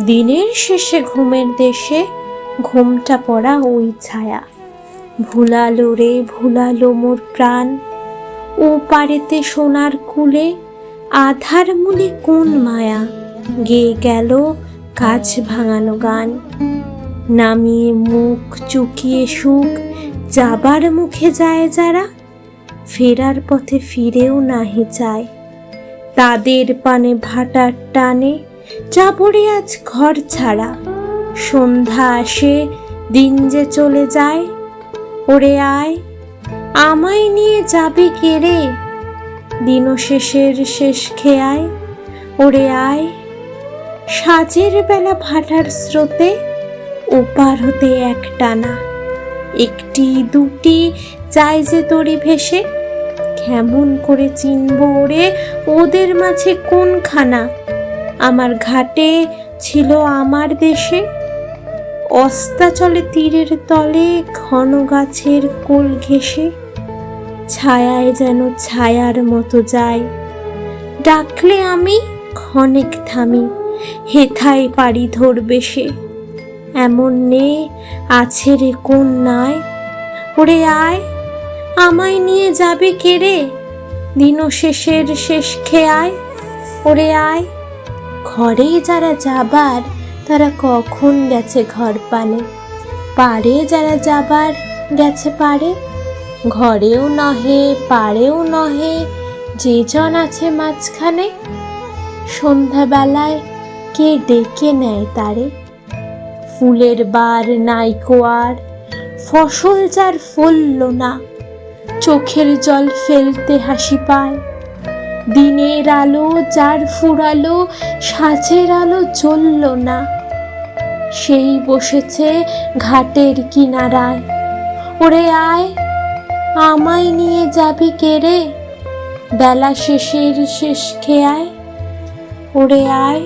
দিনের শেষে ঘুমের দেশে ঘুমটা পড়া ওই ছায়া। ভুলালো রে, ভুলালো মোর প্রাণ। ও পারেতে সোনার কুলে আধার মূলে কোন মায়া? গেয়ে গেল কাজ ভাঙানো গান। নামিয়ে মুখ, চুকিয়ে সুখ, যাবার মুখে যায় যারা। ফেরার পথে ফিরেও নাহি চায়। তাদের পানে ভাটার টানে চাপড়ে আজ ঘর ছাড়া। সন্ধ্যা আসে, দিন যে চলে যায়। ওরে আয়, আমায় নিয়ে যাবে কে রে? দিন শেষের শেষ খেয়ায়, ওরে আয়। সাজের বেলা ভাটার স্রোতে, ওপার হতে এক টানা। একটি দুটি চাই যে তরি ভেসে, কেমন করে চিনব ওরে? ওদের মাঝে কোনখানা? আমার ঘাটে ছিল আমার দেশে। অস্তাচলে তীরের তলে ঘন গাছের কোল ঘেসে ছায়ায় যেন ছায়ার মতো যায় ডাকলে আমি, ক্ষণিক থামি, হেথায় পারি ধরবে সে। এমন নে, আছে রে কোন নাই ওরে আয়, আমায় নিয়ে যাবে কে রে? দিন শেষের শেষ খেয়ায়? ওরে আয়। ঘরে যারা যাবার, তারা কখন গেছে ঘর পানে? পারে যারা যাবার, গেছে পারে? ঘরেও নহে, পারেও নহে, যে জন আছে মাঝখানে। সন্ধ্যাবেলায় কে ডেকে নেয় তারে? ফুলের বার নাইকো আর ফসল যার ফলল না। চোখের জল ফেলতে হাসি পায়। দিনের আলো যার ফুরালো সাজের আলো চলল না। সেই বসেছে ঘাটের কিনারায়। ওরে আয়, আমায় নিয়ে যাবি কেড়ে বেলা শেষের শেষ খেয়ায়। ওরে আয়